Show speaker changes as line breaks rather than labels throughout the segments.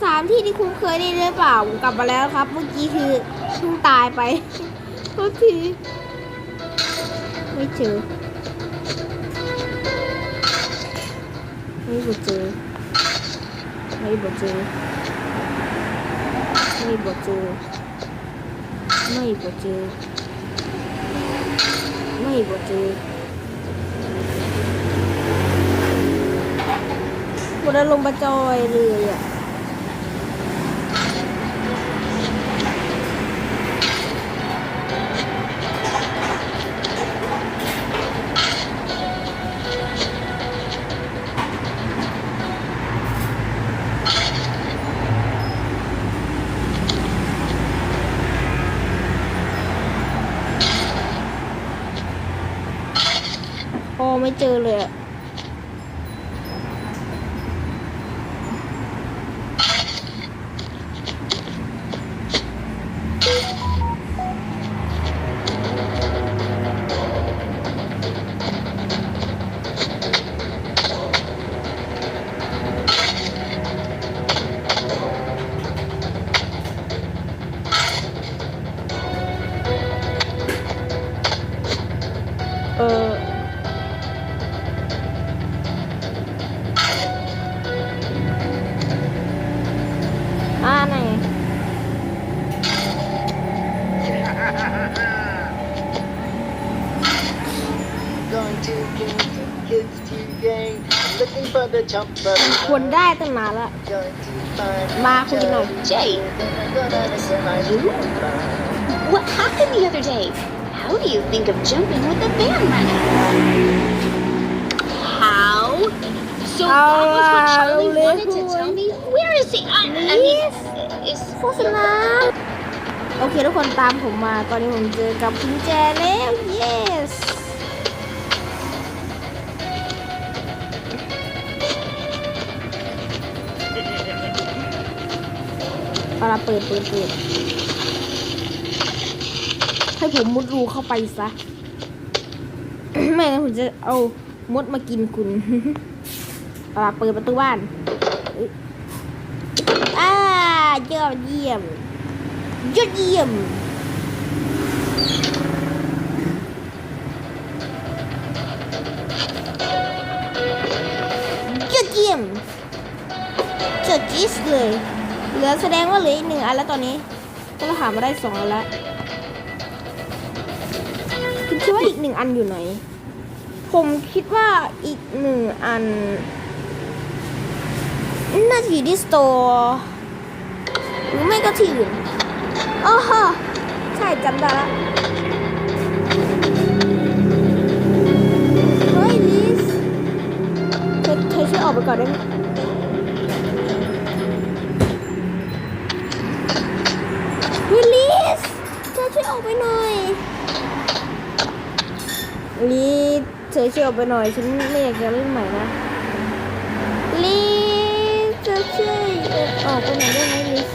สถานที่ที่คุ้นเคยได้หรือเปล่าผมกลับมาแล้วครับ เมื่อกี้คือเพิ่งตายไปโทษทีไม่เจอไม่บเจอไม่บเจอไม่บเจอไม่บเจอไม่บเจอหมดอารมณ์ประจอยเลยอะ พอไม่เจอเลยอะ ควรได้ตั้งนานละ
Going to find
มาคุยกันหน่อย
Jay,
Then I'm gonna miss my
what happened the other day? How do you think of jumping with the van running? How? So that was what
Ah,
Charlie
little
wanted to tell me? Where is he? I, I mean, is
โฆษณาโอเคทุกคนตามผมมา ตอนนี้ผมเจอกับกุญแจแล้ว yes เอาละเปิดเปิดเปิดให้ผมมุดรูเข้าไปซะ ไม่งั้นผมจะเอามดมากินคุณเอาละเปิดประตูบ้านอ้ยอ่ายอดเยี่ยมยอดเยี่ยมยอดเยี่ยมจดจิสเลย เหลือแสดงว่าเหลืออีกหนึ่งอันแล้วตอนนี้ก็เราหามาได้สองอันแล้วคุณคิดว่าอีกหนึ่งอันอยู่ไหน ผมคิดว่าอีกหนึ่งอัน น่าจะอยู่ที่สโตร์หรือไม่ก็ที่อื่นอ๋อฮะใช่จำได้ละเฮ้ยลิสเธอเธอช่วยออกไปก่อนได้ไหม เฮ้ยลิสเธอช่วยออกไปหน่อยลิสเธอช่วยออกไปหน่อย ฉันไม่อยากจะเล่นใหม่นะลิสจะช่วยออกไปไหนอยได้ไหมลิส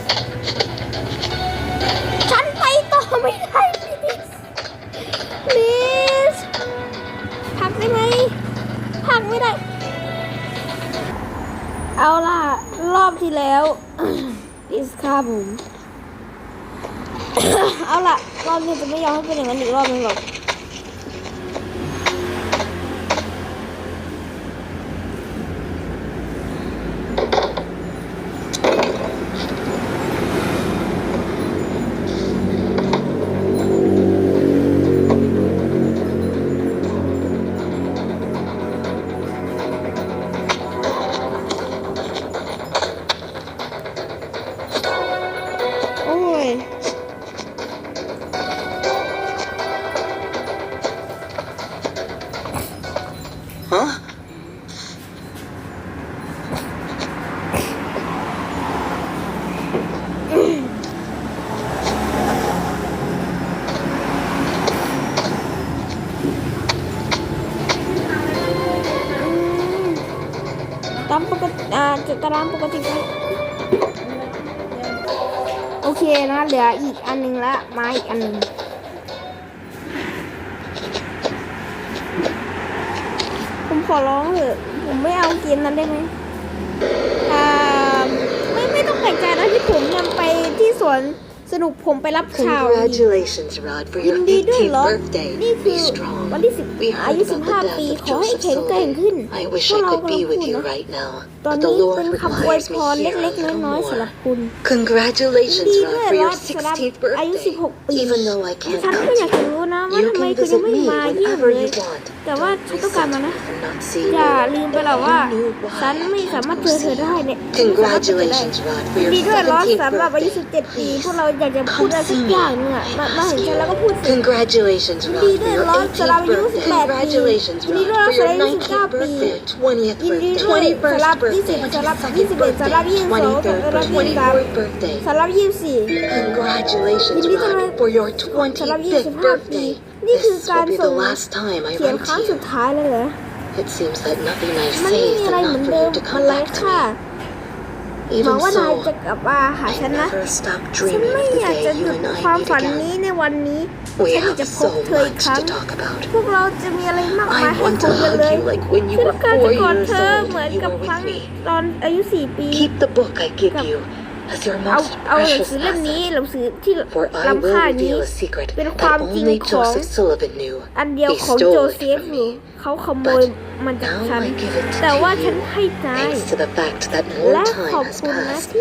ฉันไปต่อไม่ได้ลิสลิสพักได้ไหมพักไม่ได้ เอาล่ะ รอบที่แล้วลิสฆ่าผม เอาล่ะรอบนี้จะไม่ยอมให้เป็นอย่างนั้นอีกรอบนึงหรอก ตารางปกติไปโอเคนะเหลืออีกอันหนึงละมาอีกอันหนึงผมขอร้องเถอะผมไม่เอาเกมนั้นได้ไหมอ่าไม่ไม่ต้องแปลกใจวน สนุกผมไปรับข่าวอีก
Congratulations, Rod, for
ยิ
your
นดีด้วย
15th
เหรอ
birthday.
นี่คื
Be
อ
strong.
วันที่สิบ
We
อายุ
heard
สิบ
about
ห้า
the
ปี
death of
ขอให้
Joseph
แข็งแกร่งขึ้น
Sullivan. I wish
พวก
I
เรา
could
กำลั
be
งพู
with
ด
you
นะ
right now,
ตอน
but the
นี้
Lord
เป็นคำอวย
requires
พ
me
ร
here
เล็
a
กๆ
little
น้อยๆสำหรับ
more.
คุณ
Congratulations,
ดี
Rod,
ด้วย
for
รอ
your
ดสำหรับ
16th
อายุ
birthday.
16 ปี
Even though I
ฉัน
can't
ก็อยาก
come
จะ
to
รู้ นะ
you,
ว่า
you
ทำไม
can
คุณยัง
visit
ไม่
me
มาเยี่ยม
whenever
เลย
you want.
แต่ว่าฉันต้องการมานะ
I'm not seeing
อย่า
you.
ลืมไปหรอกว่าฉันไม่สามารถเจอเธอได้เนี่ยฉันไม่สามารถเจอเธอได้
Congratulations, Rod, for
ยิน
your
ดีด้วยรอด
17th
สำหรับอายุ
birthday.
17ปีพวกเราอยากจะพูดอะไรสักอย่างหนึงอะมามาเห็นฉันแล้วก็พูดสิ
Congratulations,
ยิน
Rod,
ดี
for
ด้วย
your
รอดสำหรับ
18th
อายุ
birthday.
18ปี
Congratulations,
ยินดี
Rod,
ด้วยรอ
for
ดสำหรับ
your
อายุ
19th
19ปี
birthday, 20th
ยินดี
birthday,
ด้วย
21st
สำหรับ
birthday,
20สำหรับ
22nd
21สำหรับ
birthday,
22สำหรับ
23rd, 24th birthday.
สำหรับ24
Congratulations,
Hindi ka
Rod,
naman-
for your
Sarap yun,
25th
si
birthday.
Happy. Ni
This will
Susan
be the
Song.
last time I
เขียน
write
ครั้ง
to
สุด
you.
ท้ายแล้วเหรอ
It seems that nothing I
มัน
say
ไม่มี
is
อะไรเหมือน
enough
เดิ
for
ม
you to
มัน
come
ไร้
back to
ค่า
me.
หวัง
Even
ว่านาย
so,
จะกลับมาหา
I
ฉันนะ
never stop
ฉัน
dreaming
ไม่
of the
อยากจะ
day
ห
you
ยุด
and
ความ
I
ฝัน
meet
นี้
again.
ในวันนี้
We
ฉันอยาก
have
จะพบ
so
เธออีก
much
ครั้ง
to talk about.
พวกเราจะมีอะไรมากมาย
I
ให้
want
คุ
to
ยกันเล
hug
ย
you like when you
ฉัน
were
ต้องการจะ
four
กอด
years
เธอ
old
เหมือน
and you
กับ
were
ครั้ง
with me.
ตอนอายุ4ปี
Keep the book I give
Cầm.
you as your
เอา
most
เอาหนัง
precious
สือเล่มนี้
asset.
หนังสือที่
For I
ล้ำ
will
ค่านี้
reveal a secret
เป็นความ
that
จริง
only
ของ
Joseph Sullivan knew.
อันเดียว
He
ของ
stole
โจ
it
เซฟ
from
อยู่
me.
เขาขโมยมันจาก
Now
ฉัน
I give it
แต่ว่า
to
ฉัน
you.
ให้นาย
Thanks to the fact that more
และ
time
ขอบ
has
คุณนะ
passed,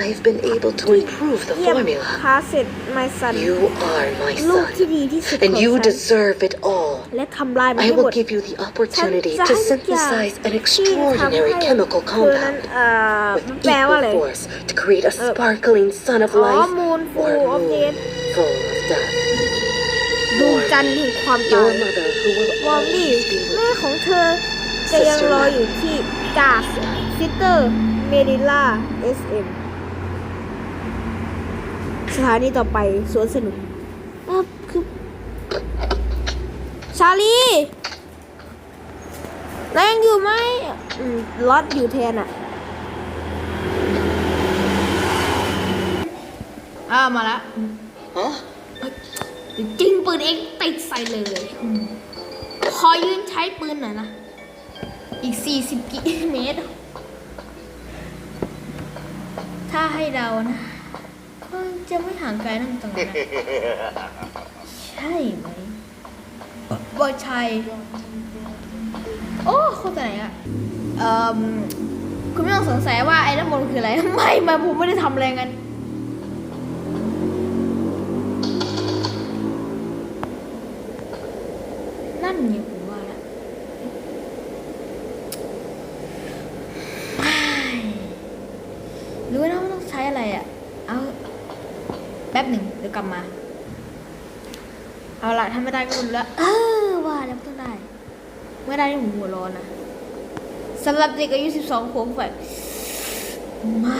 ที่
I've been able to improve the
เยี่ยม
formula.
พาเสร็จไมซัน
You are my
ลูกที่
son,
ดีที่สุดของ
and you
ฉัน
deserve it all.
และทำลายมัน
I
ให้หม
will
ด
give you the opportunity
ฉัน
to
จะให้ทุกอย่าง
synthesize an
ที่ทำให้
extraordinary chemical
เธอนั้น
compound
เอ่อ
with
แปลว่าอะไร
equal force to create a sparkling sun of
อ๋อ
life
มูนฟู
or
ออ
a
บเจ
moon
น
full of death.
ดวงจันทร์แห่งความตาย
Your mother, who will
วอลลี่
always be
แม่
with
ของเธอจะยังรออยู่ที่กาสซิสเตอร์เมดิล่าเอ สเอ็มสถานีต่อไปสวนสนุกเอ่อคือชาลีนายยังอยู่ไหมอืมลอดอยู่แทนอะอ้าวมาละ
Huh?
จริงปืนเองติดใส่เลยอืมขอยืนใช้ปืนหน่อยนะ อีก 40 กิเมตร ถ้าให้เดานะ จะไม่ห่างไกลนั่นตรงนั้นใช่ไหมบอยชัยโอ้โคตรไหนอะเอ่อคุณไม่ต้องสงสัยว่าไอ้น้ำมนต์คืออะไร ไม่มาผมไม่ได้ทำอะไรกันไงผมว่าละอ้ายรู้นะว่าต้องใช้อะไรอะ เอาแป๊บหนึ่งเดี๋ยวกลับมา เอาละถ้า ไม่ได้ก็รุนละเออว่าแล้วต้องได้ ไม่ได้ที่ผมหัวร้อนนะสำหรับเด็กอายุ12ขวบแบบมา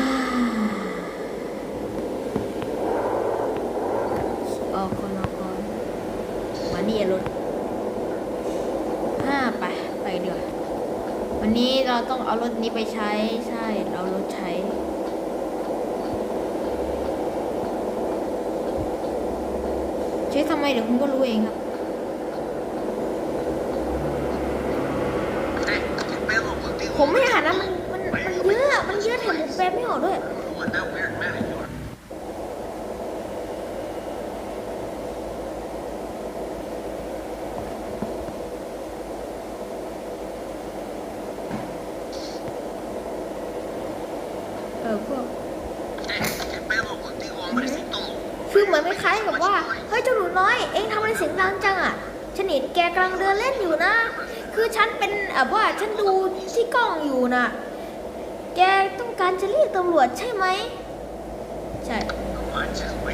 ออกก่อนออกก่อนมานี่รถห้าไปไปดีกว่าวันนี้เราต้องเอารถนี้ไปใช้ใช่เรารถใช้ใช้ทำไมเดี๋ยวคุณก็รู้เองครับ ผมไม่อ่านนะมันมันมันเยอะมันเยอะแถมผมแปลไม่ออกด้วย เออพวกคือเหมือนคล้ายกับว่า เฮ้ยเจ้าหนูน้อย เอ็งทำอะไรเสียงดังจังอะฉันเห็นแกกำลังเดินเล่นอยู่นะ คือฉันเป็นแบบว่าฉันดูที่กล้องอยู่น่ะแกต้องการจะเรียกตำรวจใช่ไหมใช่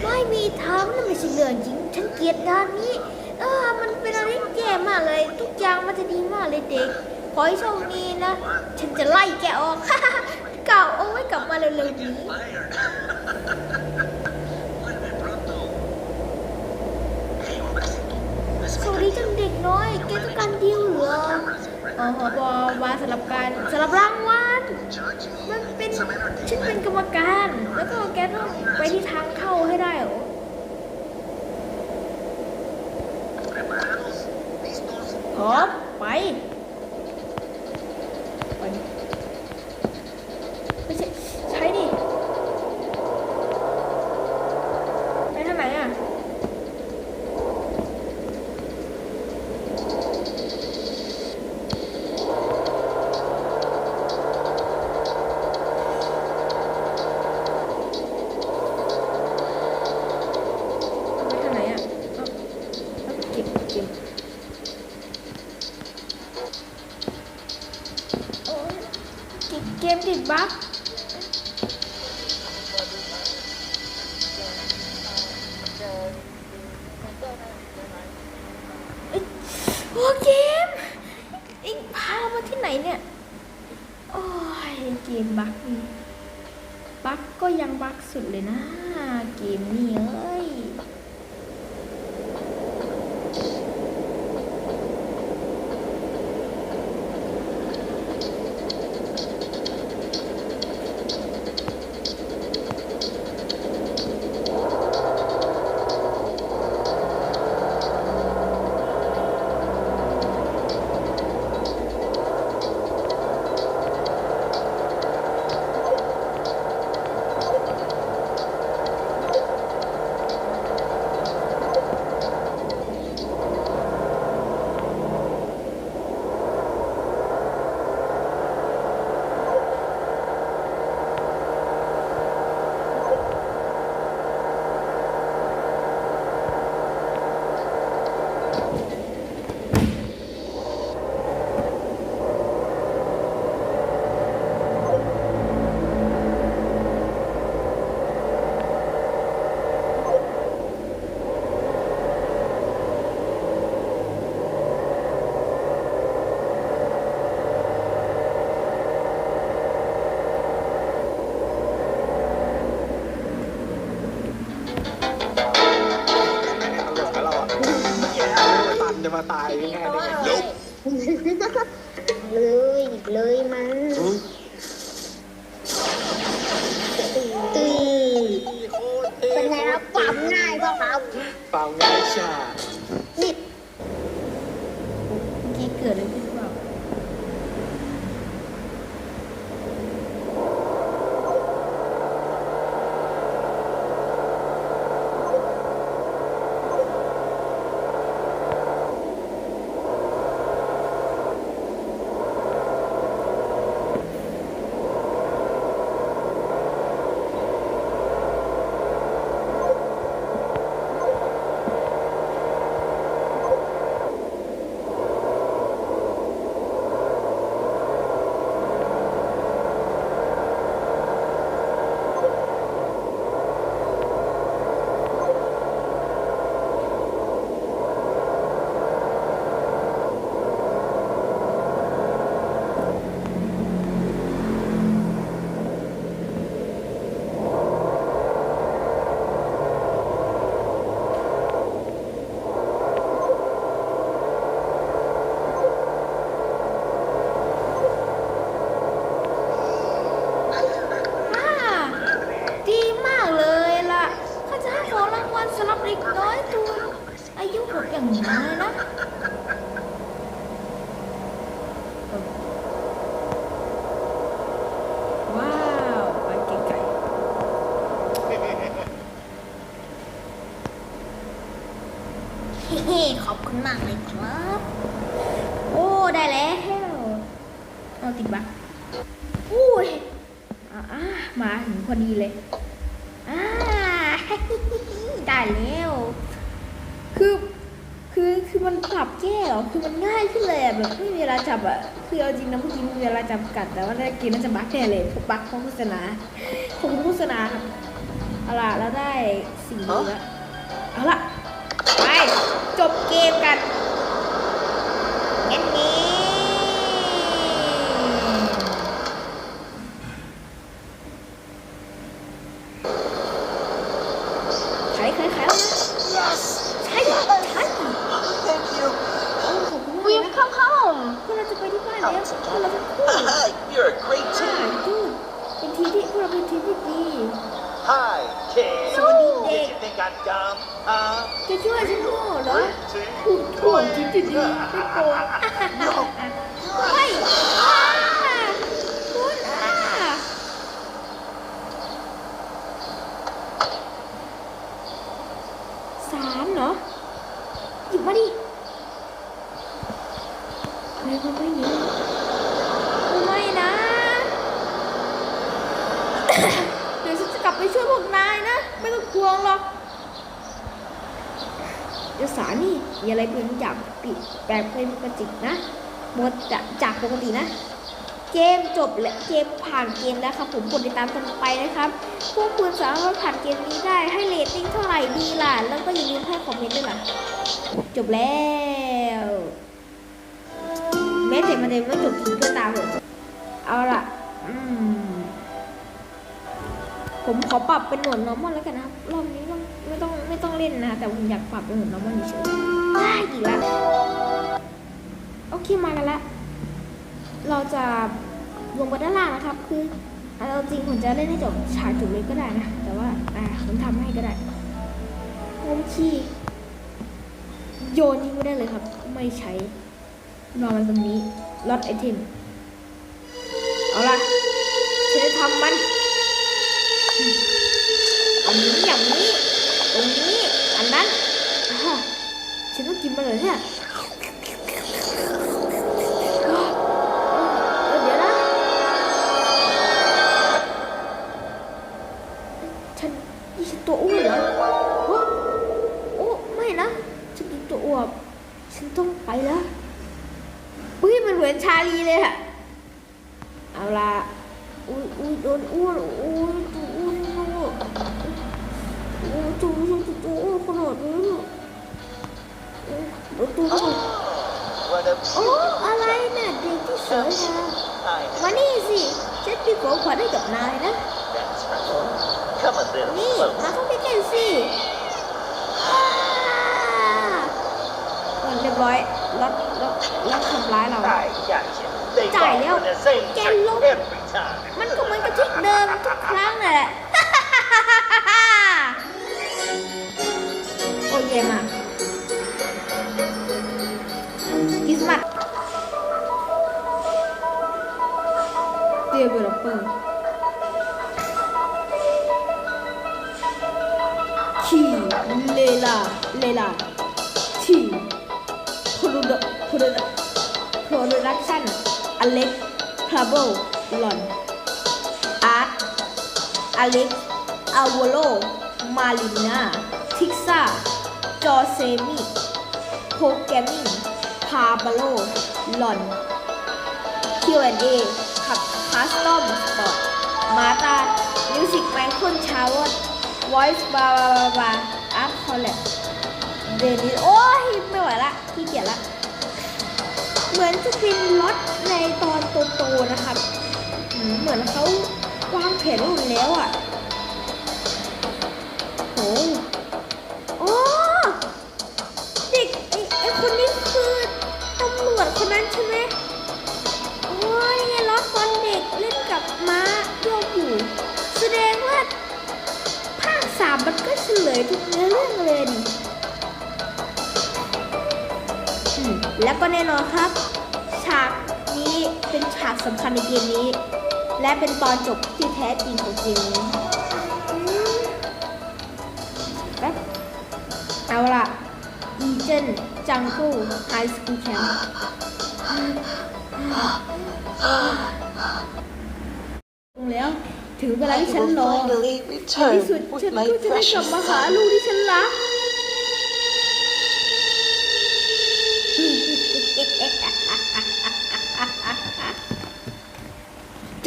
ไม่มีทางนั่นไม่ใช่เรื่องจริง ฉันเกลียดงานนี้ เออ มันเป็นอะไรแย่มากเลย ทุกอย่างมันจะดีมากเลยเด็ก ขอให้โชคดีนะ ฉันจะไล่แกออกเก่า เอาไว้กลับมาเร็วๆนี้สวัสดีจังเด็กน้อยแกต้องการดีลเหรออ๋อบอวาสลับการสลับรางวัลมันเป็นฉันเป็นกรรมการ แล้วก็แกต้องไปที่ทางเข้าให้ได้เหรอพร้อมไปไป เกมดิบั๊กโอ้เกมอีกพามาที่ไหนเนี่ย โอ้ยเกมบักบักก็ยังบักสุดเลยนะ เกมนี้
白
的 ลา
จับอะคือเอาจริงนะเมื่อกี้มีเวลาจับกัด แต่ว่าได้กินน่าจะบักแน่เลยพวกบักของโฆษณาของโฆษณาครับเอาล่ะแล้วได้สีแล้วเอาล่ะไปจบเกมกันงั้นนีิกนะหมดจากปกตินะ เกมจบและเกมผ่านเกมแล้วครับผมกดติดตามต่อไปนะครับ พวกคุณสามารถผ่านเกมนี้ได้ให้เรตติ้งเท่าไหร่ดีล่ะ แล้วก็อย่าลืมให้คอมเมนต์ด้วยล่ะ จบแล้วแม้แต่มันจะไม่จบถึงเพื่อตามผมเอาล่ะผมขอปรับเป็นหนวดนอมมอนแล้วกันนะครับ รอบนี้ไม่ต้องไม่ต้องเล่นนะ แต่ผมอยากปรับเป็นหนวด normal เฉยๆได้อีกล้ว โอเคมากันแล้วเราจะลงไปด้านล่างนะครับ คือเอาจริงผมจะเล่นให้จบฉากจบเลยก็ได้นะ แต่ว่าอ่าผมทำให้ก็ได้ผมขี้โยนทิ้งไม่ได้เลยครับ ไม่ใช้นอนมันตรงนี้ลดไอเทมเอาล่ะฉันจะทำมันอันนี้อย่างนี้ตรงนี้ อันนั้นฉันต้องกินมันเลยเนี่ย รถรถรถทำร้ายเรา
I got you. They
Chạy
fall
leo.
for the same
Chạy
trick
luôn.
every time.
มันก็เหมือนกับที่เดิมทุกครั้งนั่นแหละโอ้เย่มากคริสต์มาสเดเวลลอปเปอร์ทีเลลาเลลา อเล็กคาโบลอน อาร์ตอเล็กอาวโล มาลินาทิกซ่า จอเซมิโปรแกรมมิ่งพาบาโลลอน Q&A ขับคัสตอมสปอร์ตมาตามิวสิกไมเคิลชาวน์ voice บาบาบาบาอาร์ตคอลเลบเดนิสโอ้ยไม่ไหวละขี้เกียจละ เหมือนจะเป็นรถในตอนโตๆนะครับ เหมือนเขาวางแผนไว้หมดแล้วอะโอ้โอ้เด็กไอ้ไอ้คนนี้คือตำรวจคนนั้นใช่ไหมโอ้ยไงล้อตอนเด็กเล่นกับม้าโยกอยู่แสดงว่าภาคสามมันก็เฉลยทุกเนื้อเรื่องเลยนี่ แล้วก็แน่นอนครับ ฉากนี้เป็นฉากสำคัญในเกมนี้ และเป็นตอนจบที่แท้จริงของเกมนี้อืมแป๊บเอาล่ะอีเจนจังกูไฮสคูลแคมป์แล้วถึงเวลา
I
ที่ฉัน
will
รอ
finally
ใน
return
ที่สุด
with
ฉัน
my
ก็จะได้กลับ
precious
มาหา
son.
ลูกที่ฉันรัก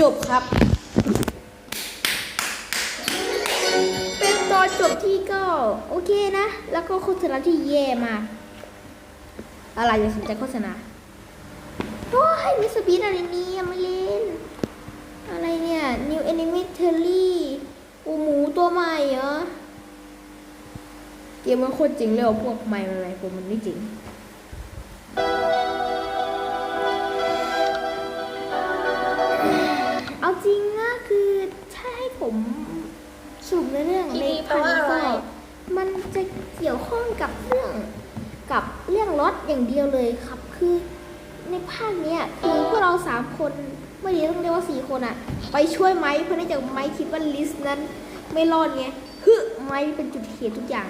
จบครับ เป็นตอนจบที่ก็โอเคนะ แล้วก็โฆษณาที่แย่มากอะไรอย่าสนใจโฆษณาโอ้ยมิสบีนอะไรนี่ไม่เล่น อะไรเนี่ย New Enemy t e r r y อ้หมูตัวใหม่เหรอ เกมมันโคตรจริงเลยว่ะพวกใหม่ใหม่ๆผมมันไม่จริง สรุปในเรื่อง
ที
ใน
นี้แปล
ภาค
ว่า
นี้
อะไร
ก็มันจะเกี่ยวข้องกับเรื่องกับเรื่องรถอย่างเดียวเลยครับ คือในภาคเนี้ยคือพวกเราสามคนไม่ดีต้องเรียกว่าสี่คนอะไปช่วยไม้เพราะเนื่องจากไม้คิดว่าลิสต์นั้น ไม่รอดไงฮึไม้เป็นจุดเหตุทุกอย่าง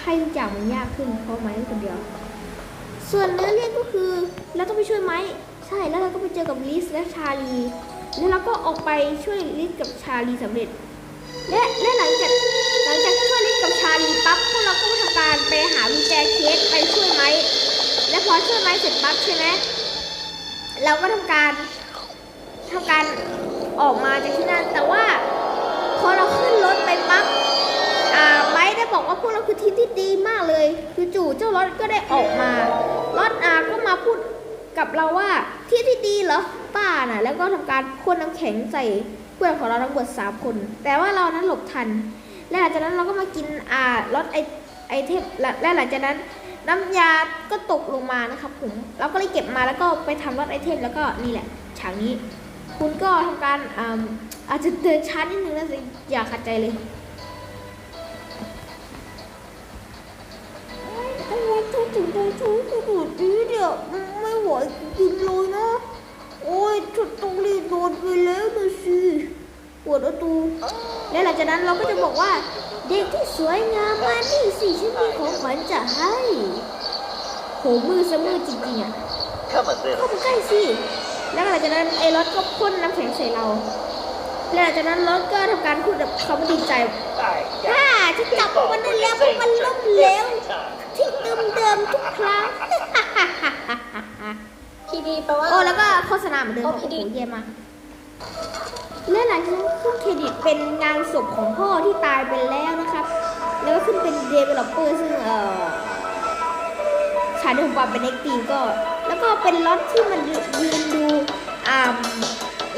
ให้ทุกอย่างมันยากขึ้นเพราะไม้เป็นคนเดียว ส่วนเนื้อเรื่องก็คือเราต้องไปช่วยไม้ใช่แล้วเราก็ไปเจอกับลิสและชาลี แล้วเราก็ออกไปช่วยลิสกับชาลีสำเร็จ และและหลังจากหลังจากช่วยลิสกับชาลีปั๊บพวกเราก็ทำการไปหาวิแจเคสไปช่วยไม้และพอช่วยไม้เสร็จปั๊บใช่ไหมเราก็ทำการทำการออกมาจากที่นั่นแต่ว่าพอเราขึ้นรถไปปั๊บอ่าไบร์ทได้บอกว่าพวกเราคือทีมที่ดีมากเลยคือจู่เจ้ารถก็ได้ออกมารถอาก็มาพูดกับเราว่าที่ที่ดีเหรอป้าน่ะ แล้วก็ทำการพ่นน้ำแข็งใส่ เพื่อนของเราทั้งหมดสามคน แต่ว่าเรานั้นหลบทัน และหลังจากนั้นเราก็มากินอ่ารถไอไอเทมและหลังจากนั้นน้ำยาก็ตกลงมานะครับผมเราก็เลยเก็บมาแล้วก็ไปทำรถไอเทมแล้วก็นี่แหละฉากนี้ คุณก็ทำการอาอาจจะเดินช้านิดนึงนะสิอย่าขัดใจเลยทำไมต้องถึงได้ชู้ขนาดนี้เนี่ยวไม่ไหวจริงๆเลยนะ โอ้ยฉันต้องรีบนอนไปแล้วนะสิปวดประตูและหลังจากนั้นเราก็จะบอกว่า เด็กที่สวยงามมานี่สิฉันมีของขวัญจะให้โหมือสมือจริงๆอะ
Come a little.
เข้าไปใกล้สิแล้วหลังจากนั้นไอ้รถก็พ่นน้ำแข็งใส่เราแล้วหลังจากนั้นรถก็ทำการพูดแบบเขาไม่ดีใจฮ่าฉันจับพวกมันได้แล้วพวกมันล้มเหลวที่เดิมเดิมๆทุกครั้ง
พีดีแปลว่า
โอ้แล้วก็โฆษณาเหมือนเดิม
โอ้
โอ้
พี่
โห
ดิ
เยี่ยมมากและหลังจากนั้นขึ้นเครดิตเป็นงานศพของพ่อที่ตายไปแล้วนะครับ แล้วก็ขึ้นเป็น developer ซึ่งเอ่อชาเดลบาเป็นเอ็กตีก็ แล้วก็เป็นรถที่มันยืนดูอ่า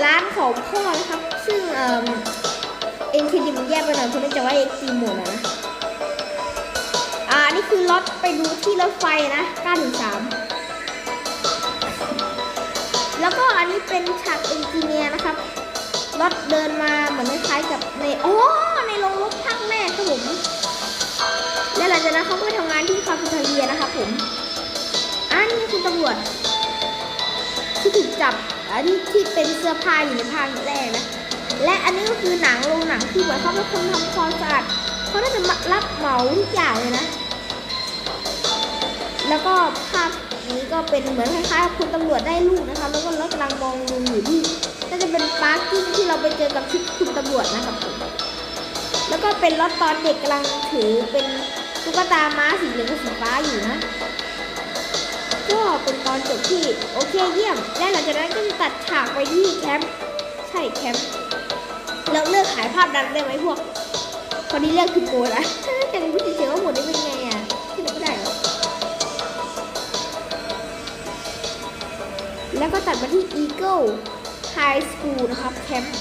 ร้านของพ่อนะครับ ซึ่งเอ่อเอ็นเครดิตมันแยกไปหน่อยเพราะเนื่องจากว่าเอ็กตีหมดอะนะ อ่านี่คือรถไปดูที่รถไฟนะ9ถึง3 แล้วก็อันนี้เป็นฉากเอนจิเนียร์นะครับรถเดินมาเหมือนคล้ายกับในโอ้ในโรงรถภาคแม่ครับผมและหลังจากนั้นเขาก็ไปทำงานที่คาเฟ่เทเรียนะครับผมอันนี้คือตำรวจที่ถูกจับอันนี้ที่เป็นเสื้อผ้าอยู่ในภาคแรกนะและอันนี้ก็คือหนังโรงหนังที่เหมือนเขาเป็นคนทำความสะอาดเขาได้เป็นรับเหมาทุกอย่างเลยนะ แล้วก็ภาพ นี้ก็เป็นเหมือนคล้ายๆคุณตำรวจได้ลูกนะคะ แล้วก็รถกำลังมองดูอยู่ที่น่าจะเป็นปาร์กิ้งที่เราไปเจอกับชุดคุณตำรวจนะครับผมแล้วก็เป็นรถตอนเด็กกำลังถือเป็นตุ๊กตาม้าสีเหลืองกับสีฟ้าอยู่นะก็เป็นตอนจบที่โอเคเยี่ยม และหลังจากนั้นก็จะตัดฉากไปที่แคมป์ใช่แคมป์แล้วเลิกขายภาพดันได้ไหมพวกคนนี้เลิกคือโกนะแต่รู้เฉยๆว่าหมดได้เป็นไง แล้วก็ตัดมาที่ Eagle High School นะครับแคมป์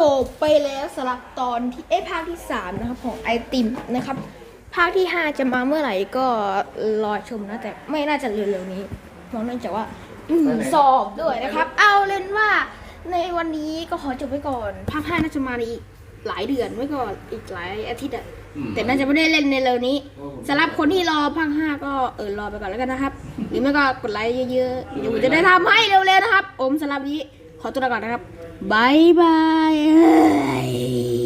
จบไปแล้วสำหรับตอนที่เอ้ยภาคที่ 3 นะครับของไอติมนะครับ ภาคที่ 5 จะมาเมื่อไหร่ก็รอชมนะ แต่ไม่น่าจะเร็วๆนี้เพราะเนื่องจากว่าอืมสอบด้วยนะครับ เอาเล่นว่าในวันนี้ก็ขอจบไว้ก่อน ภาค 5 น่าจะมาในอีกหลายเดือนไม่ก็อีกหลายอาทิตย์อะ แต่น่าจะไม่ได้เล่นในเร็วนี้สำหรับคนที่รอภาค5ก็เออรอไปก่อนแล้วกันนะครับ หรือไม่ก็กดไลค์เยอะๆเดี๋ยวผมจะได้ทำให้เร็วๆนะครับผมสำหรับนี้ขอตัวลาก่อนนะครับบายบาย